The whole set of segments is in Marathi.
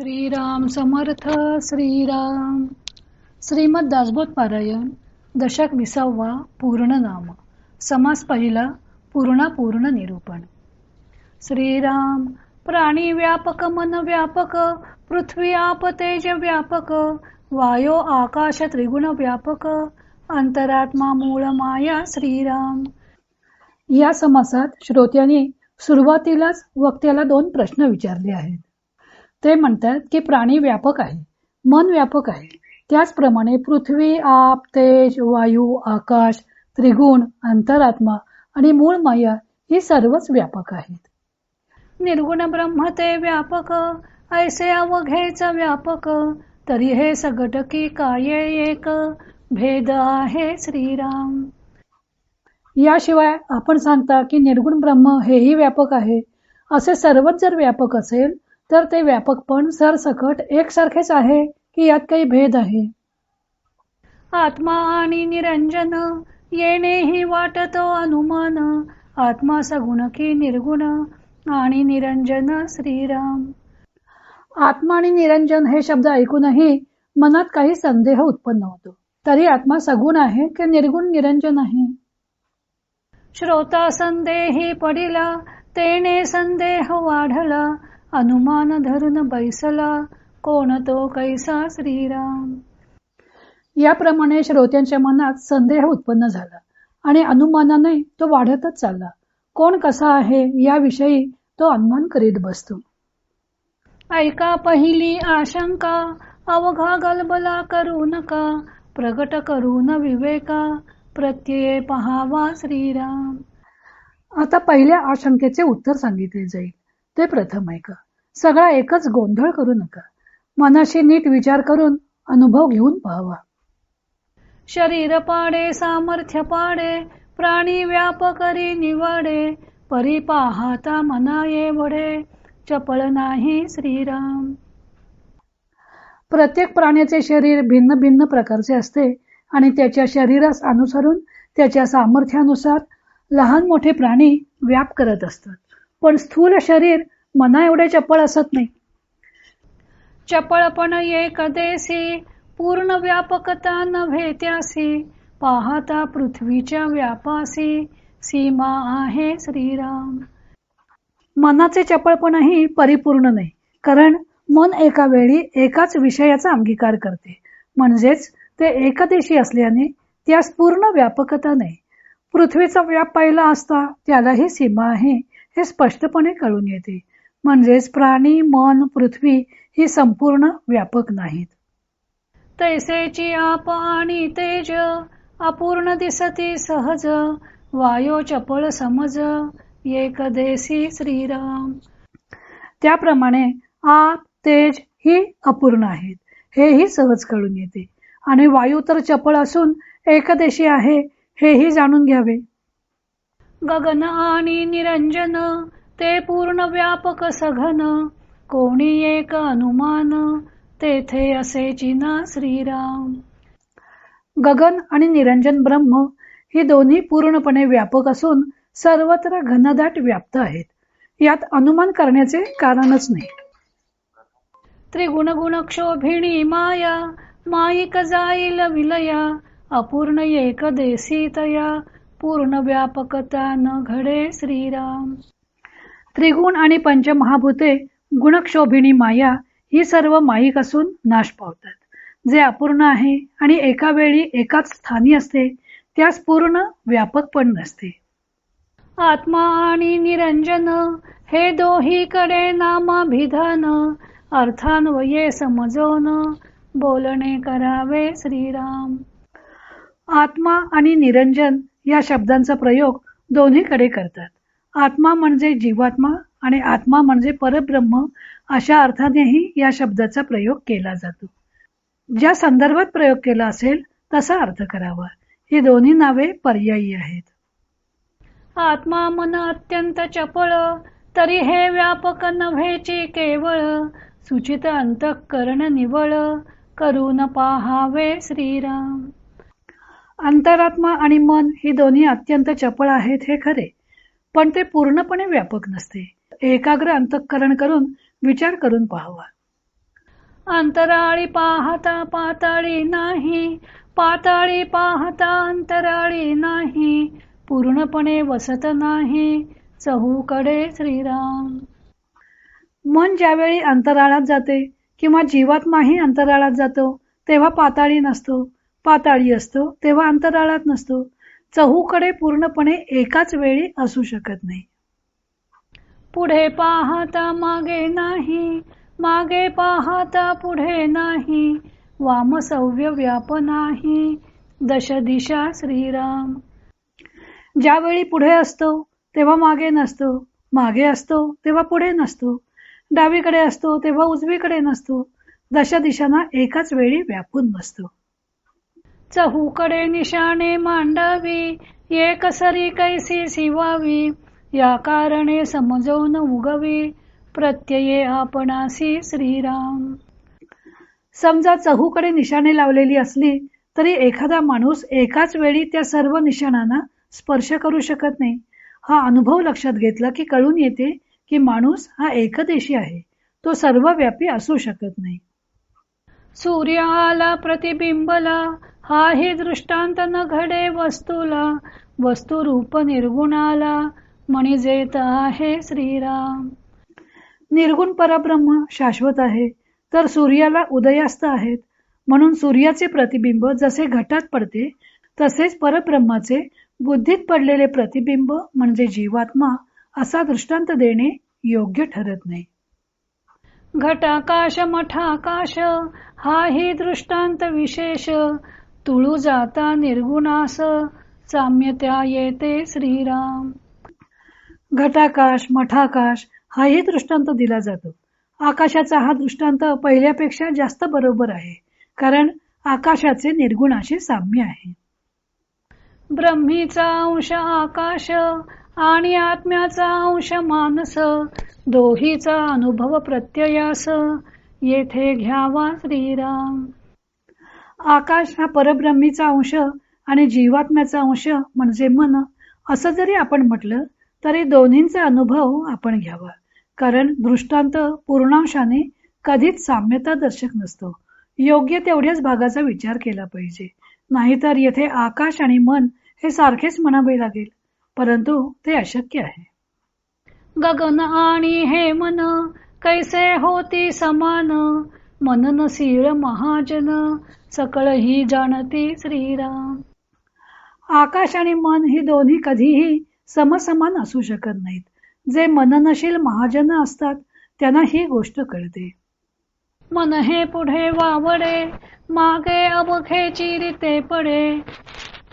श्रीराम समर्थ श्रीराम. श्रीमद दासबोध पारायण दशक विसावा पूर्ण नाम. समास पहिला पूर्णापूर्ण निरूपण. श्रीराम प्राणी व्यापक मन व्यापक पृथ्वी आप तेज व्यापक वायो आकाश त्रिगुण व्यापक अंतरात्मा मूळ माया श्रीराम. या समासात श्रोत्यांनी सुरुवातीलाच वक्त्याला दोन प्रश्न विचारले आहेत. ते म्हणतात की प्राणी व्यापक आहे मन व्यापक आहे. त्याचप्रमाणे पृथ्वी आप तेज वायू आकाश त्रिगुण अंतरात्मा आणि मूळ माया ही सर्वच व्यापक आहेत. निर्गुण ब्रह्म ते व्यापक ऐसे अवघेच व्यापक तरी हे सगट की काय एक भेद आहे श्रीराम. याशिवाय आपण सांगता की निर्गुण ब्रह्म हेही व्यापक आहे असे सर्वच जर व्यापक असेल तर ते व्यापकपण सरसकट एकसारखेच आहे की यात काही भेद आहे. आत्मा आणि निरंजन येणेही वाटतो अनुमान. आत्मा सगुण की निर्गुण आणि निरंजन श्रीराम. आत्मा आणि निरंजन हे शब्द ऐकूनही मनात काही संदेह उत्पन्न होतो. तरी आत्मा सगुण आहे की निर्गुण निरंजन आहे? श्रोता संदेही पडिला तेने संदेह वाढला. अनुमान धरून बैसला कोण तो कैसा श्रीराम? याप्रमाणे श्रोत्यांच्या मनात संदेह उत्पन्न झाला आणि अनुमानाने तो वाढतच चालला. कोण कसा आहे याविषयी तो अनुमान करीत बसतो. ऐका पहिली आशंका अवघा गलबला करू नका प्रगट करून विवेका प्रत्यय पहावा श्रीराम. आता पहिल्या आशंकेचे उत्तर सांगितले जाईल. ते प्रथम ऐका. सगळा एकच गोंधळ करू नका. मनाशी नीट विचार करून अनुभव घेऊन पाहावा. शरीर पाडे सामर्थ्य पाडे प्राणी व्यापकरी निवडे परी पाहता मना ये वडे चपळ नाही श्रीराम. प्रत्येक प्राण्याचे शरीर भिन्न भिन्न प्रकारचे असते आणि त्याच्या शरीरास अनुसरून त्याच्या सामर्थ्यानुसार लहान मोठे प्राणी व्याप करत असतात. पण स्थूल शरीर मना एवढे चपळ असत नाही. चपळपण एक देसी पूर्ण व्यापकता नव्हे त्यासी. पाहता पृथ्वीच्या व्यापासी सीमा आहे श्रीराम. मनाचे चपळपणही परिपूर्ण नाही कारण मन एका वेळी एकाच विषयाचा अंगीकार करते. म्हणजेच ते एकदेशी असल्याने त्यास पूर्ण व्यापकता नाही. पृथ्वीचा व्याप पाहिला असता त्यालाही सीमा आहे. हे स्पष्टपणे कळून येते. म्हणजेच प्राणी मन पृथ्वी ही संपूर्ण व्यापक नाहीत. तैसेची आप आणि तेज अपूर्ण दिसती सहज वायो चपळ समज एक देसी श्रीराम. त्याप्रमाणे आप तेज ही अपूर्ण आहेत. हेही सहज कळून येते. आणि वायू तर चपळ असून एकदेशी आहे हेही जाणून घ्यावे. गगन आणि निरंजन ते पूर्ण व्यापक सघन. कोणी एक अनुमान तेथे असे चिना श्रीराम. गगन आणि निरंजन ब्रह्म ही दोन्ही पूर्णपणे व्यापक असून सर्वत्र घनदाट व्याप्त आहेत. यात अनुमान करण्याचे कारणच नाही. त्रिगुण गुण क्षोभिणी माया माईक जाईल विलया अपूर्ण एक देसी तया पूर्ण व्यापकता न घडे श्रीराम. त्रिगुण आणि पंचमहाभूते गुणक्षोभिणी माया ही सर्व माईक असून नाश पावतात. जे अपूर्ण आहे आणि एका वेळी एकाच स्थानी असते त्यास पूर्ण व्यापक पण नसते. आत्मा आणि निरंजन हे दोहीकडे नामाभिधान अर्थान्वये समजोन बोलणे करावे श्रीराम. आत्मा आणि निरंजन या शब्दांचा प्रयोग दोन्हीकडे करतात. आत्मा म्हणजे जीवात्मा आणि आत्मा म्हणजे परब्रह्म अशा अर्थानेही या शब्दाचा प्रयोग केला जातो. ज्या संदर्भात प्रयोग केला असेल तसा अर्थ करावा. ही दोन्ही नावे पर्यायी आहेत. आत्मा मन अत्यंत चपळ तरी हे व्यापक नव्हेची केवळ. सुचित अंतःकरण निवळ करून पाहावे श्रीराम. अंतरात्मा आणि मन ही दोन्ही अत्यंत चपळ आहेत हे खरे पण ते पूर्णपणे व्यापक नसते. एकाग्र अंतःकरण करून विचार करून पाहावा. अंतराळी पाहता पाताळी नाही पाताळी पाहता अंतराळी नाही पूर्णपणे वसत नाही चहूकडे श्रीराम. मन ज्यावेळी अंतराळात जाते किंवा जीवात्माही अंतराळात जातो तेव्हा पाताळी नसतो पाताळी असतो तेव्हा अंतराळात नसतो. चहूकडे पूर्णपणे एकाच वेळी असू शकत नाही. पुढे पाहता मागे नाही मागे पाहता पुढे नाही वाम सव्य व्याप नाही. दश दिशा श्रीराम. ज्यावेळी पुढे असतो तेव्हा मागे नसतो. मागे असतो तेव्हा पुढे नसतो. डावीकडे असतो तेव्हा उजवीकडे नसतो. दशा दिशांना एकाच वेळी व्यापून बसतो. चहूकडे निशाणे मांडावी एक सरी कैसी शिवावी या कारणे समजवून उगवी प्रत्यये आपणासी श्रीराम. समजा चहूकडे निशाणे लावलेली असली तरी एखादा माणूस एकाच वेळी त्या सर्व निशाणांना स्पर्श करू शकत नाही. हा अनुभव लक्षात घेतला की कळून येते की माणूस हा एकदेशी आहे. तो सर्वव्यापी असू शकत नाही. सूर्याला प्रतिबिंबला हाही दृष्टांत न घडे वस्तूला वस्तू रूप निर्गुणाला म्हणजेत आहे श्रीराम. निर्गुण परब्रह्म शाश्वत आहे तर सूर्याला उदयास्त आहेत. म्हणून सूर्याचे प्रतिबिंब जसे घटात पडते तसेच परब्रह्माचे बुद्धीत पडलेले प्रतिबिंब म्हणजे जीवात्मा असा दृष्टांत देणे योग्य ठरत नाही. घटाकाश मठाकाश हा ही दृष्टांत विशेष. तुळू जाता निर्गुणास साम्यत्या येते श्रीराम. घटाकाश मठाकाश हाही दृष्टांत दिला जातो. आकाशाचा हा दृष्टांत पहिल्यापेक्षा जास्त बरोबर आहे कारण आकाशाचे निर्गुणाशी साम्य आहे. ब्रह्मीचा अंश आकाश आणि आत्म्याचा अंश मानस दोहीचा अनुभव प्रत्ययास येथे घ्यावा श्रीराम. आकाश हा परब्रह्मीचा अंश आणि जीवात्म्याचा अंश म्हणजे मन. असं जरी आपण म्हटलं तरी दोन्हींचा अनुभव आपण घ्यावा. कारण दृष्टांत पूर्णांशाने कधीच साम्यता दर्शक नसतो. योग्य तेवढ्याच भागाचा विचार केला पाहिजे. नाहीतर येथे आकाश आणि मन हे सारखेच म्हणावे लागेल. परंतु ते अशक्य आहे. गगन आणि हे मन कैसे होती समान? मन महाजन सकळ ही जाणती श्रीराम. आकाश आणि मन ही दोन्ही कधीही समसमान असू शकत नाहीत. जे मननशील महाजन असतात त्यांना ही गोष्ट कळते. मन हे पुढे वावडे मागे अवघे चिरिते पडे.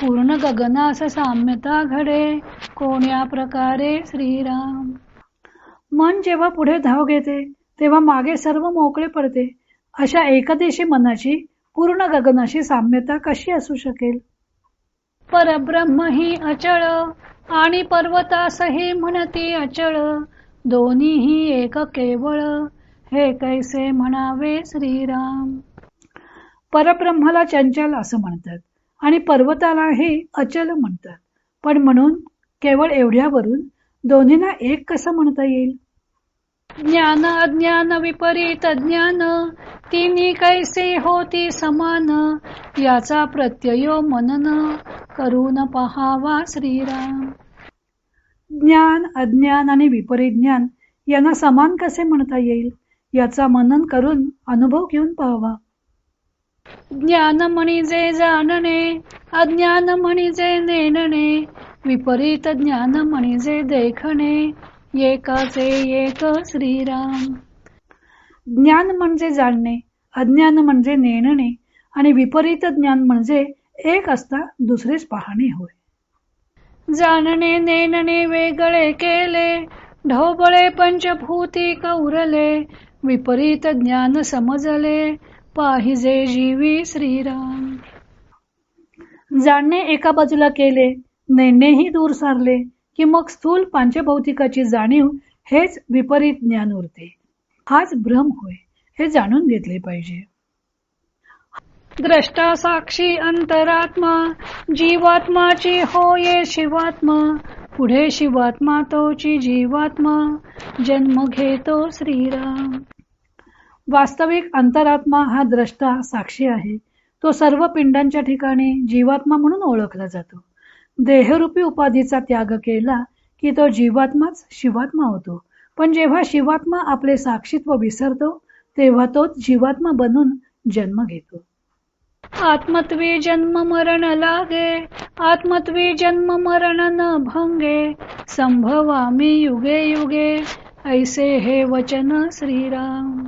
पूर्ण गगनास साम्यता घडे कोण्या प्रकारे श्रीराम? मन जेव्हा पुढे धाव घेते तेव्हा मागे सर्व मोकळे पडते. अशा एकदेशी मनाची पूर्ण गगनाशी साम्यता कशी असू शकेल? परब्रह्म ही अचळ आणि पर्वतासही म्हणती अचळ. दोन्हीही एक केवळ. हे कैसे म्हणावे श्रीराम? परब्रह्माला चंचल असं म्हणतात आणि पर्वतालाही अचल म्हणतात. पण म्हणून केवळ एवढ्यावरून दोन्हीना एक कसं म्हणता येईल? ज्ञान अज्ञान विपरीत ज्ञान तिन्ही कैसे होती समान? याचा प्रत्ययो मनन करून पहावा श्रीराम. ज्ञान अज्ञान आणि विपरीत ज्ञान यांना समान कसे म्हणता येईल? याचा मनन करून अनुभव घेऊन पाहावा. ज्ञान म्हणजे जाणणे अज्ञान म्हणजे नेणणे विपरीत ज्ञान म्हणजे देखणे एकाचे एक श्रीराम. ज्ञान म्हणजे जाणणे अज्ञान म्हणजे नेणणे आणि विपरीत ज्ञान म्हणजे एक असता दुसरेच पाहणे होय. जाणणे नेणणे वेगळे केले ढोबळे पंचभूती कौरले विपरीत ज्ञान समजले पाहिजे जीवी श्रीराम. जाणणे एका बाजूला केले नेणेही दूर सारले की मग स्थूल पंचभौतिकाची जाणीव हेच विपरीत ज्ञान उरते. हाच भ्रम होय हे जाणून घेतले पाहिजे. द्रष्टा साक्षी अंतरात्मा जीवात्माची होये शिवात्मा पुढे शिवात्मा तोची जीवात्मा जन्म घेतो श्रीराम. वास्तविक अंतरात्मा हा द्रष्टा साक्षी आहे. तो सर्व पिंडांच्या ठिकाणी जीवात्मा म्हणून ओळखला जातो. देहरूपी उपाधीचा त्याग केला की तो जीवात्माच शिवात्मा होतो. पण जेव्हा शिवात्मा आपले साक्षीत्व विसरतो तेव्हा तोच जीवात्मा बनून जन्म घेतो. आत्मत्वी जन्म मरण लागे आत्मत्वी जन्म मरण न भंगे संभवामी युगे युगे ऐसे हे वचन श्रीराम.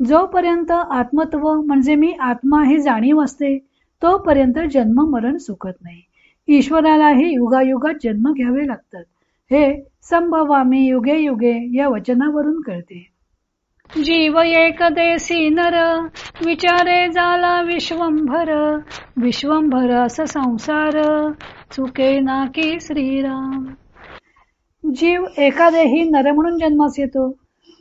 जोपर्यंत आत्मत्व म्हणजे मी आत्मा ही जाणीव असते तोपर्यंत जन्म मरण सुखत नाही. ईश्वरालाही युगायुगात जन्म घ्यावे लागतात. हे संभवामी युगे युगे या वचनावरून कळते. जीव एक देसी नर विचारे झाला विश्वंभर. विश्वंभर अस संसार चुके नाकी श्रीराम. जीव एखादेही नर म्हणून जन्मास येतो.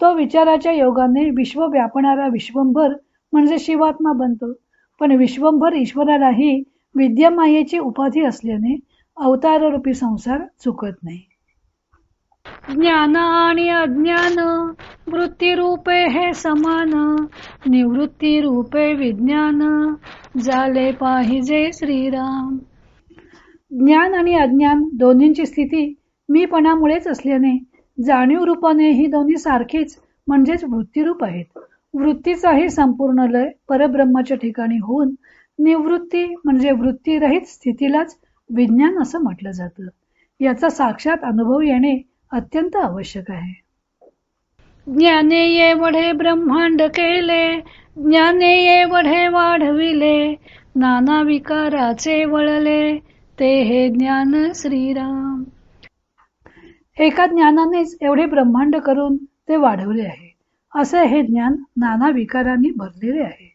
तो विचाराच्या योगाने विश्व व्यापणारा विश्वंभर म्हणजे शिवात्मा बनतो. पण विश्वंभर ईश्वरालाही विद्यमायेची उपाधी असल्याने अवताररूपी संसार चुकत नाही. ज्ञान आणि अज्ञान वृत्ती रूपे हे समान निवृत्ती रूपे विज्ञान झाले पाहिजे श्रीराम. ज्ञान आणि अज्ञान दोन्हींची स्थिती मीपणामुळेच असल्याने जाणीव रूपाने ही दोन्ही सारखीच म्हणजेच वृत्तीरूप आहेत. वृत्तीचाही संपूर्ण लय परब्रह्माच्या ठिकाणी होऊन निवृत्ती म्हणजे वृत्तीरहित स्थितीलाच विज्ञान असं म्हटलं जातं. याचा साक्षात अनुभव येणे अत्यंत आवश्यक आहे. ज्ञाने ये वढे ब्रह्मांड केले ज्ञाने ये वढे वाढविले नाना विकाराचे वळले ते हे ज्ञान श्रीराम. एका ज्ञानानेच एवढे ब्रह्मांड करून ते वाढवले आहे. असे हे ज्ञान नाना विकारांनी भरलेले आहे.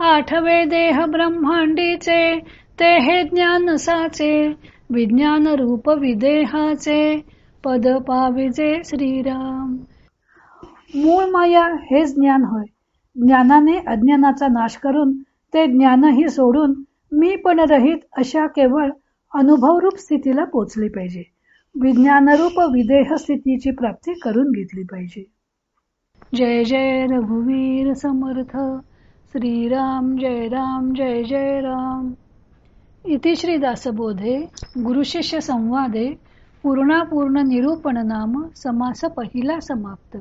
आठवे देह ब्रह्मांडीचे ते हे ज्ञान साचे विज्ञान रूप विदेहाचे. पद पाविजे श्रीराम. मूळ माया हेच ज्ञान होय. ज्ञानाने अज्ञानाचा नाश करून ते ज्ञानही सोडून मी पण रहित अशा केवळ अनुभवरूप स्थितीला पोचली पाहिजे. विज्ञानरूप विदेह स्थितीची प्राप्ती करून घेतली पाहिजे. जय जय रघुवीर समर्थ. श्रीराम जय राम जय जय राम. इति श्री दासबोधे गुरुशिष्य संवादे पूर्णापूर्ण निरूपण नाम समास पहिला समाप्त.